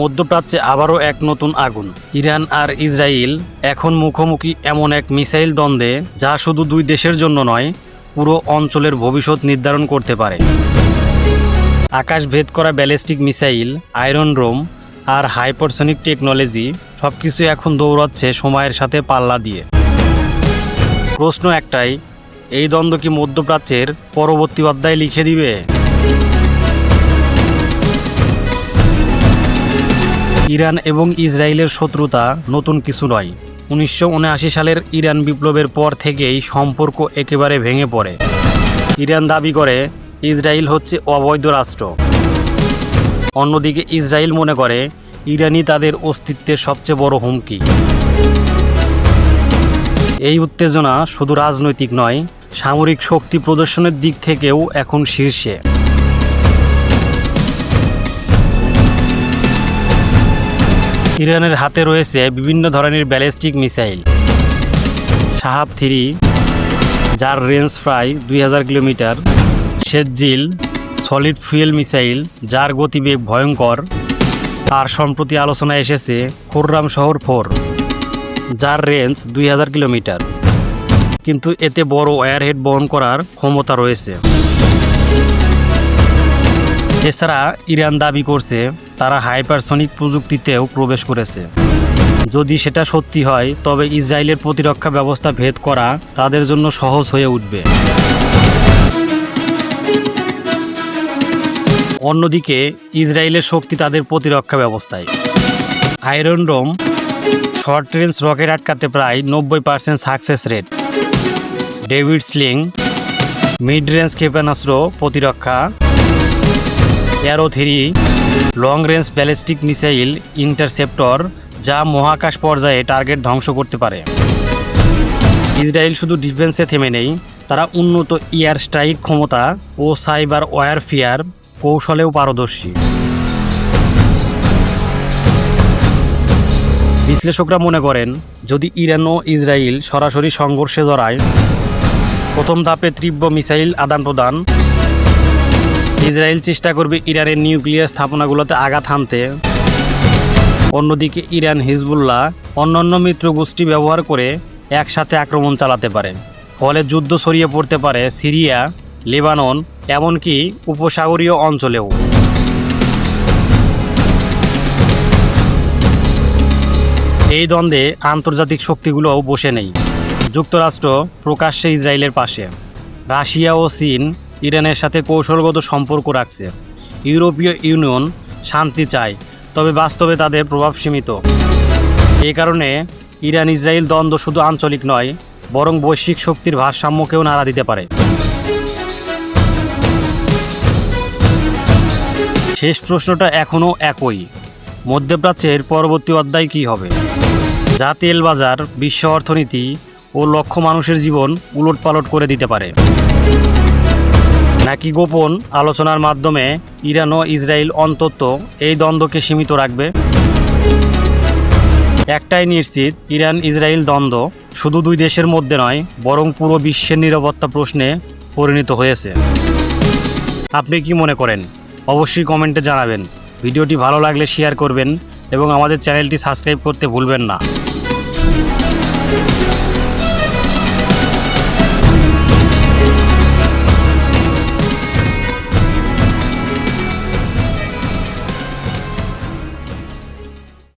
মধ্যপ্রাচ্যে আবারও এক নতুন আগুন। ইরান আর ইসরায়েল এখন মুখোমুখি এমন এক মিসাইল দ্বন্দ্বে যা শুধু দুই দেশের জন্য নয়, পুরো অঞ্চলের ভবিষ্যৎ নির্ধারণ করতে পারে। আকাশ ভেদ করা ব্যালিস্টিক মিসাইল, আয়রন রোম আর হাইপারসনিক টেকনোলজি সব কিছু এখন দৌড়াচ্ছে সময়ের সাথে পাল্লা দিয়ে। প্রশ্ন একটাই, এই দ্বন্দ্ব কি মধ্যপ্রাচ্যের পরবর্তী অধ্যায় লিখে দিবে? ইরান এবং ইসরায়েলের শত্রুতা নতুন কিছু নয়। উনিশশো সালের ইরান বিপ্লবের পর থেকেই সম্পর্ক একেবারে ভেঙে পড়ে। ইরান দাবি করে, ইসরায়েল হচ্ছে অবৈধ রাষ্ট্র। অন্যদিকে ইসরায়েল মনে করে, ইরানই তাদের অস্তিত্বের সবচেয়ে বড় হুমকি। এই উত্তেজনা শুধু রাজনৈতিক নয়, সামরিক শক্তি প্রদর্শনের দিক থেকেও এখন শীর্ষে। ইরানের হাতে রয়েছে বিভিন্ন ধরনের ব্যালিস্টিক মিসাইল। সাহাব থ্রি, যার রেঞ্জ প্রায় দুই হাজার kilometre Sejjil solid fuel missile, যার গতিবেগ ভয়ঙ্কর আর সম্প্রতি আলোচনায় এসেছে খুররাম শহর ফোর, যার রেঞ্জ দুই হাজার কিলোমিটার। কিন্তু এতে বড় ওয়ারহেড বহন করার ক্ষমতা রয়েছে। এছাড়া ইরান দাবি করছে তারা হাইপারসনিক প্রযুক্তিতেও প্রবেশ করেছে। যদি সেটা সত্যি হয়, তবে ইসরায়েলের প্রতিরক্ষা ব্যবস্থা ভেদ করা তাদের জন্য সহজ হয়ে উঠবে। অন্যদিকে, ইসরায়েলের শক্তি তাদের প্রতিরক্ষা ব্যবস্থায়। Iron dome short range rocket আটকাতে প্রায় নব্বই percent success rate. David Sling, mid range ক্ষেপণাস্ত্র প্রতিরক্ষা Arrow three long range ballistic missile interceptor যা মহাকাশ পর্যায়ে টার্গেট ধ্বংস করতে পারে। ইসরায়েল শুধু ডিফেন্সে থেমে নেই, তারা উন্নত এয়ার স্ট্রাইক ক্ষমতা ও সাইবার ওয়ারফেয়ার কৌশলেও পারদর্শী। বিশ্লেষকরা মনে করেন, যদি ইরান ও ইসরায়েল সরাসরি সংঘর্ষে জড়ায়, প্রথম ধাপে তীব্র মিসাইল আদান প্রদান ইসরায়েল চেষ্টা করবে ইরানের নিউক্লিয়ার স্থাপনাগুলোতে আঘাত হানতে। অন্যদিকে ইরান হিজবুল্লাহ অন্যান্য মিত্র গোষ্ঠী ব্যবহার করে একসাথে আক্রমণ চালাতে পারে। ফলে যুদ্ধ ছড়িয়ে পড়তে পারে সিরিয়া, লেবানন, এমনকি উপসাগরীয় অঞ্চলেও। এই দ্বন্দ্বে আন্তর্জাতিক শক্তিগুলোও বসে নেই। যুক্তরাষ্ট্র প্রকাশ্যে ইসরায়েলের পাশে। রাশিয়া ও চীন ইরানের সাথে কৌশলগত সম্পর্ক রাখছে। ইউরোপীয় ইউনিয়ন শান্তি চায়, তবে বাস্তবে তাদের প্রভাব সীমিত। এই কারণে ইরান ইসরায়েল দ্বন্দ্ব শুধু আঞ্চলিক নয়, বরং বৈশ্বিক শক্তির ভারসাম্যকেও নাড়া দিতে পারে। শেষ প্রশ্নটা এখনও একই। মধ্যপ্রাচ্যের পরবর্তী অধ্যায় কী হবে? যা তেল বাজার, বিশ্ব অর্থনীতি ও লক্ষ মানুষের জীবন উলটপালট করে দিতে পারে। নাকি গোপন আলোচনার মাধ্যমে ইরান ও ইসরায়েল অন্তত এই দ্বন্দ্বকে সীমিত রাখবে? একটাই নিশ্চিত ইরান ইসরায়েল দ্বন্দ্ব শুধু দুই দেশের মধ্যে নয়, বরং পুরো বিশ্বের নিরাপত্তা প্রশ্নে পরিণত হয়েছে। আপনি কি মনে করেন? অবশ্যই কমেন্টে জানাবেন। ভিডিওটি ভালো লাগলে শেয়ার করবেন এবং আমাদের চ্যানেলটি সাবস্ক্রাইব করতে ভুলবেন না।